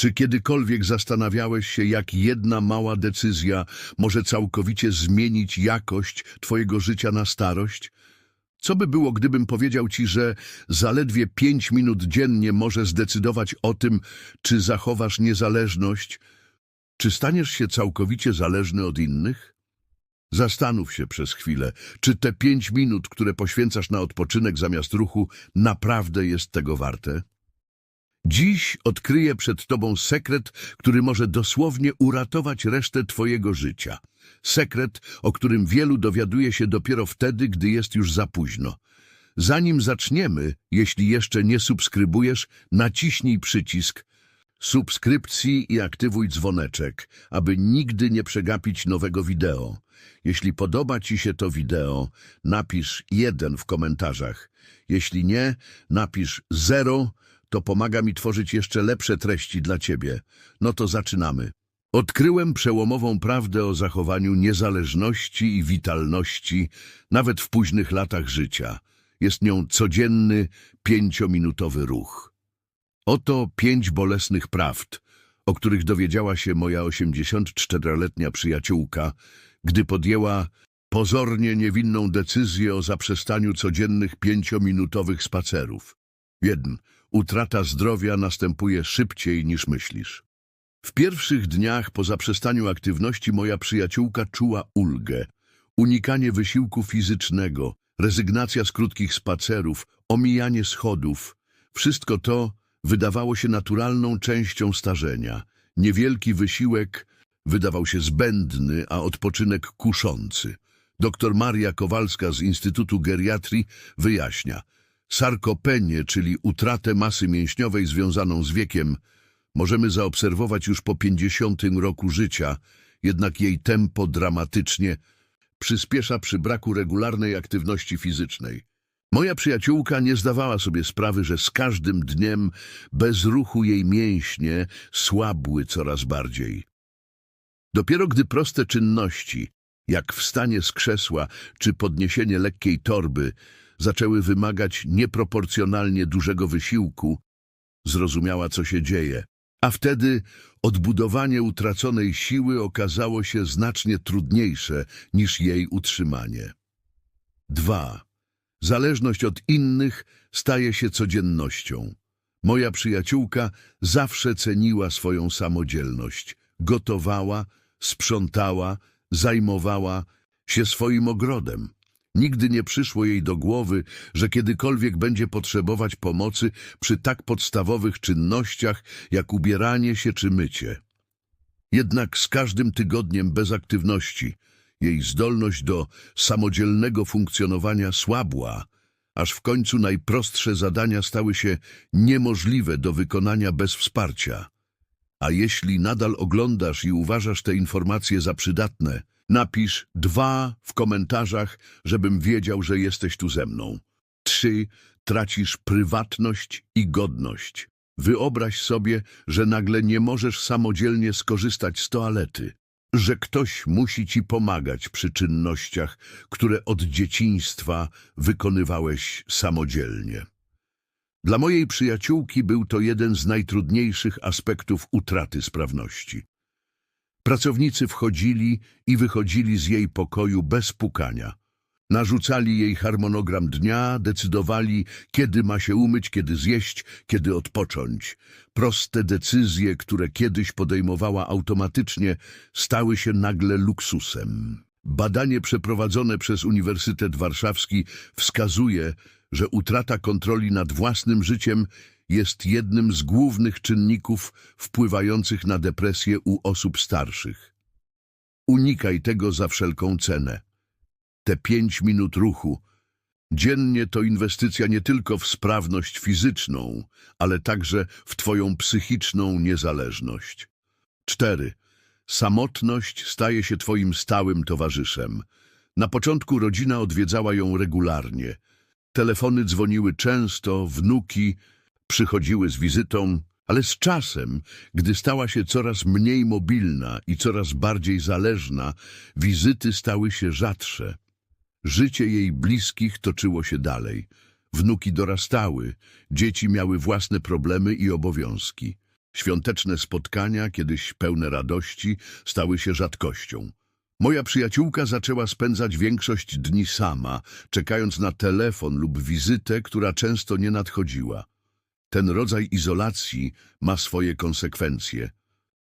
Czy kiedykolwiek zastanawiałeś się, jak jedna mała decyzja może całkowicie zmienić jakość Twojego życia na starość? Co by było, gdybym powiedział Ci, że zaledwie pięć minut dziennie może zdecydować o tym, czy zachowasz niezależność, czy staniesz się całkowicie zależny od innych? Zastanów się przez chwilę, czy te pięć minut, które poświęcasz na odpoczynek zamiast ruchu, naprawdę jest tego warte? Dziś odkryję przed Tobą sekret, który może dosłownie uratować resztę Twojego życia. Sekret, o którym wielu dowiaduje się dopiero wtedy, gdy jest już za późno. Zanim zaczniemy, jeśli jeszcze nie subskrybujesz, naciśnij przycisk subskrypcji i aktywuj dzwoneczek, aby nigdy nie przegapić nowego wideo. Jeśli podoba Ci się to wideo, napisz jeden w komentarzach. Jeśli nie, napisz zero, to pomaga mi tworzyć jeszcze lepsze treści dla Ciebie. No to zaczynamy. Odkryłem przełomową prawdę o zachowaniu niezależności i witalności nawet w późnych latach życia. Jest nią codzienny, pięciominutowy ruch. Oto pięć bolesnych prawd, o których dowiedziała się moja 84-letnia przyjaciółka, gdy podjęła pozornie niewinną decyzję o zaprzestaniu codziennych pięciominutowych spacerów. 1. Utrata zdrowia następuje szybciej niż myślisz. W pierwszych dniach po zaprzestaniu aktywności moja przyjaciółka czuła ulgę, unikanie wysiłku fizycznego, rezygnacja z krótkich spacerów, omijanie schodów. Wszystko to wydawało się naturalną częścią starzenia. Niewielki wysiłek wydawał się zbędny, a odpoczynek kuszący. Doktor Maria Kowalska z Instytutu Geriatrii wyjaśnia. Sarkopenię, czyli utratę masy mięśniowej związaną z wiekiem, możemy zaobserwować już po 50 roku życia, jednak jej tempo dramatycznie przyspiesza przy braku regularnej aktywności fizycznej. Moja przyjaciółka nie zdawała sobie sprawy, że z każdym dniem bez ruchu jej mięśnie słabły coraz bardziej. Dopiero gdy proste czynności, jak wstanie z krzesła czy podniesienie lekkiej torby, zaczęły wymagać nieproporcjonalnie dużego wysiłku, zrozumiała, co się dzieje. A wtedy odbudowanie utraconej siły okazało się znacznie trudniejsze niż jej utrzymanie. 2. Zależność od innych staje się codziennością. Moja przyjaciółka zawsze ceniła swoją samodzielność. Gotowała, sprzątała, zajmowała się swoim ogrodem. Nigdy nie przyszło jej do głowy, że kiedykolwiek będzie potrzebować pomocy przy tak podstawowych czynnościach jak ubieranie się czy mycie. Jednak z każdym tygodniem bez aktywności jej zdolność do samodzielnego funkcjonowania słabła, aż w końcu najprostsze zadania stały się niemożliwe do wykonania bez wsparcia. A jeśli nadal oglądasz i uważasz te informacje za przydatne, napisz dwa w komentarzach, żebym wiedział, że jesteś tu ze mną. Trzy, tracisz prywatność i godność. Wyobraź sobie, że nagle nie możesz samodzielnie skorzystać z toalety, że ktoś musi ci pomagać przy czynnościach, które od dzieciństwa wykonywałeś samodzielnie. Dla mojej przyjaciółki był to jeden z najtrudniejszych aspektów utraty sprawności. Pracownicy wchodzili i wychodzili z jej pokoju bez pukania. Narzucali jej harmonogram dnia, decydowali, kiedy ma się umyć, kiedy zjeść, kiedy odpocząć. Proste decyzje, które kiedyś podejmowała automatycznie, stały się nagle luksusem. Badanie przeprowadzone przez Uniwersytet Warszawski wskazuje, że utrata kontroli nad własnym życiem jest jednym z głównych czynników wpływających na depresję u osób starszych. Unikaj tego za wszelką cenę. Te pięć minut ruchu dziennie to inwestycja nie tylko w sprawność fizyczną, ale także w Twoją psychiczną niezależność. 4. Samotność staje się Twoim stałym towarzyszem. Na początku rodzina odwiedzała ją regularnie. Telefony dzwoniły często, wnuki przychodziły z wizytą, ale z czasem, gdy stała się coraz mniej mobilna i coraz bardziej zależna, wizyty stały się rzadsze. Życie jej bliskich toczyło się dalej. Wnuki dorastały, dzieci miały własne problemy i obowiązki. Świąteczne spotkania, kiedyś pełne radości, stały się rzadkością. Moja przyjaciółka zaczęła spędzać większość dni sama, czekając na telefon lub wizytę, która często nie nadchodziła. Ten rodzaj izolacji ma swoje konsekwencje.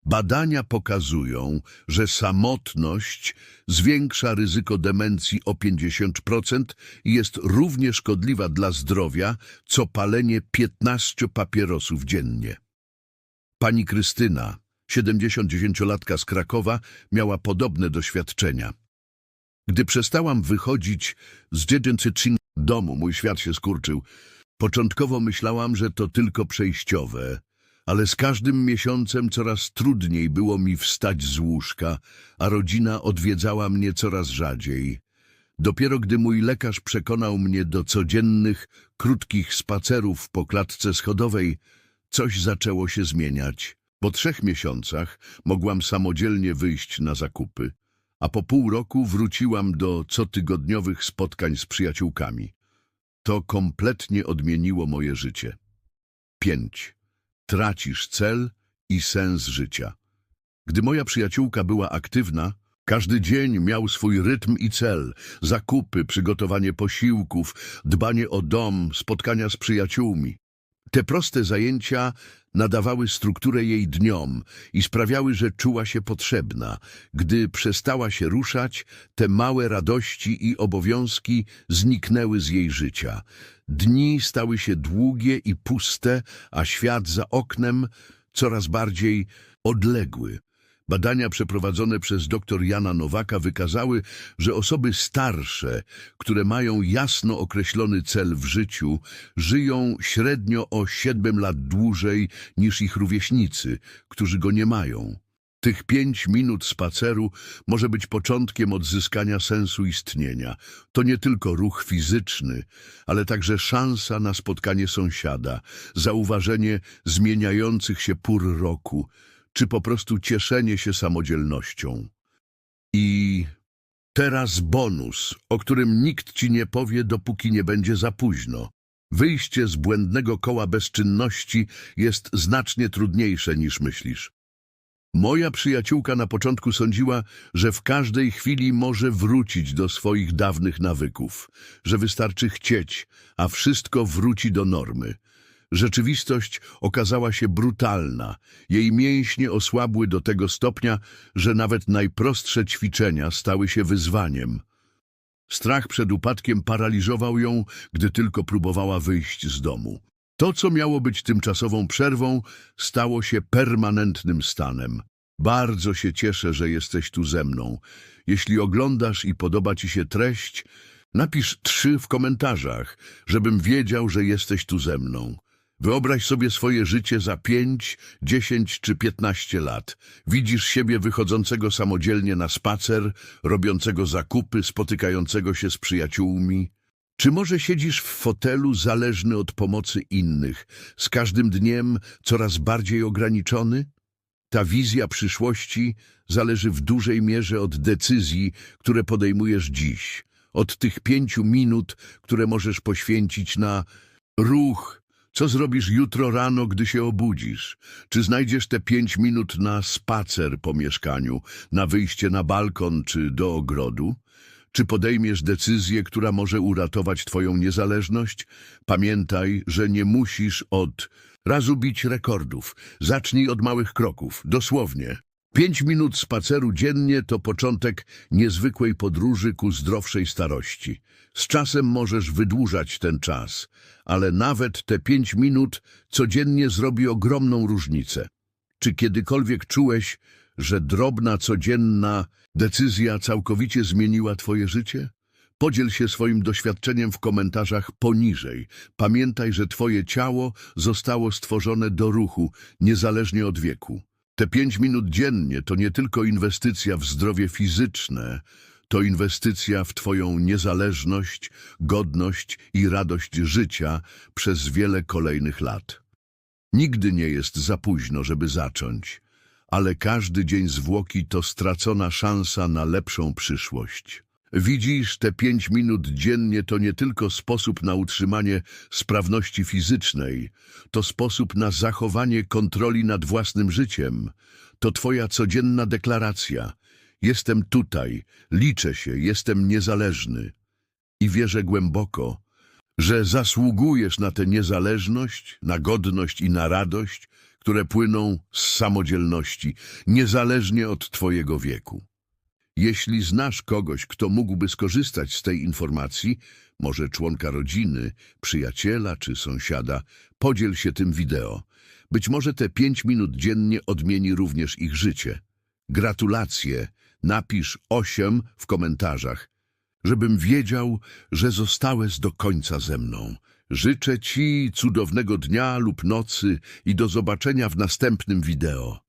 Badania pokazują, że samotność zwiększa ryzyko demencji o 50% i jest równie szkodliwa dla zdrowia, co palenie 15 papierosów dziennie. Pani Krystyna, 79-latka z Krakowa, miała podobne doświadczenia. Gdy przestałam wychodzić z dziecięcym domu, mój świat się skurczył. Początkowo myślałam, że to tylko przejściowe, ale z każdym miesiącem coraz trudniej było mi wstać z łóżka, a rodzina odwiedzała mnie coraz rzadziej. Dopiero gdy mój lekarz przekonał mnie do codziennych, krótkich spacerów po klatce schodowej, coś zaczęło się zmieniać. Po trzech miesiącach mogłam samodzielnie wyjść na zakupy, a po pół roku wróciłam do cotygodniowych spotkań z przyjaciółkami. To kompletnie odmieniło moje życie. 5. Tracisz cel i sens życia. Gdy moja przyjaciółka była aktywna, każdy dzień miał swój rytm i cel. Zakupy, przygotowanie posiłków, dbanie o dom, spotkania z przyjaciółmi. Te proste zajęcia nadawały strukturę jej dniom i sprawiały, że czuła się potrzebna. Gdy przestała się ruszać, te małe radości i obowiązki zniknęły z jej życia. Dni stały się długie i puste, a świat za oknem coraz bardziej odległy. Badania przeprowadzone przez dr Jana Nowaka wykazały, że osoby starsze, które mają jasno określony cel w życiu, żyją średnio o 7 lat dłużej niż ich rówieśnicy, którzy go nie mają. Tych pięć minut spaceru może być początkiem odzyskania sensu istnienia. To nie tylko ruch fizyczny, ale także szansa na spotkanie sąsiada, zauważenie zmieniających się pór roku, czy po prostu cieszenie się samodzielnością. I teraz bonus, o którym nikt ci nie powie, dopóki nie będzie za późno. Wyjście z błędnego koła bezczynności jest znacznie trudniejsze niż myślisz. Moja przyjaciółka na początku sądziła, że w każdej chwili może wrócić do swoich dawnych nawyków, że wystarczy chcieć, a wszystko wróci do normy. Rzeczywistość okazała się brutalna. Jej mięśnie osłabły do tego stopnia, że nawet najprostsze ćwiczenia stały się wyzwaniem. Strach przed upadkiem paraliżował ją, gdy tylko próbowała wyjść z domu. To, co miało być tymczasową przerwą, stało się permanentnym stanem. Bardzo się cieszę, że jesteś tu ze mną. Jeśli oglądasz i podoba ci się treść, napisz trzy w komentarzach, żebym wiedział, że jesteś tu ze mną. Wyobraź sobie swoje życie za pięć, dziesięć czy piętnaście lat. Widzisz siebie wychodzącego samodzielnie na spacer, robiącego zakupy, spotykającego się z przyjaciółmi. Czy może siedzisz w fotelu zależny od pomocy innych, z każdym dniem coraz bardziej ograniczony? Ta wizja przyszłości zależy w dużej mierze od decyzji, które podejmujesz dziś, od tych pięciu minut, które możesz poświęcić na ruch, co zrobisz jutro rano, gdy się obudzisz? Czy znajdziesz te pięć minut na spacer po mieszkaniu, na wyjście na balkon czy do ogrodu? Czy podejmiesz decyzję, która może uratować twoją niezależność? Pamiętaj, że nie musisz od razu bić rekordów. Zacznij od małych kroków, dosłownie. Pięć minut spaceru dziennie to początek niezwykłej podróży ku zdrowszej starości. Z czasem możesz wydłużać ten czas, ale nawet te pięć minut codziennie zrobi ogromną różnicę. Czy kiedykolwiek czułeś, że drobna, codzienna decyzja całkowicie zmieniła twoje życie? Podziel się swoim doświadczeniem w komentarzach poniżej. Pamiętaj, że twoje ciało zostało stworzone do ruchu, niezależnie od wieku. Te pięć minut dziennie to nie tylko inwestycja w zdrowie fizyczne, to inwestycja w Twoją niezależność, godność i radość życia przez wiele kolejnych lat. Nigdy nie jest za późno, żeby zacząć, ale każdy dzień zwłoki to stracona szansa na lepszą przyszłość. Widzisz, te pięć minut dziennie to nie tylko sposób na utrzymanie sprawności fizycznej, to sposób na zachowanie kontroli nad własnym życiem. To twoja codzienna deklaracja. Jestem tutaj, liczę się, jestem niezależny. I wierzę głęboko, że zasługujesz na tę niezależność, na godność i na radość, które płyną z samodzielności, niezależnie od twojego wieku. Jeśli znasz kogoś, kto mógłby skorzystać z tej informacji, może członka rodziny, przyjaciela czy sąsiada, podziel się tym wideo. Być może te pięć minut dziennie odmieni również ich życie. Gratulacje, napisz osiem w komentarzach, żebym wiedział, że zostałeś do końca ze mną. Życzę Ci cudownego dnia lub nocy i do zobaczenia w następnym wideo.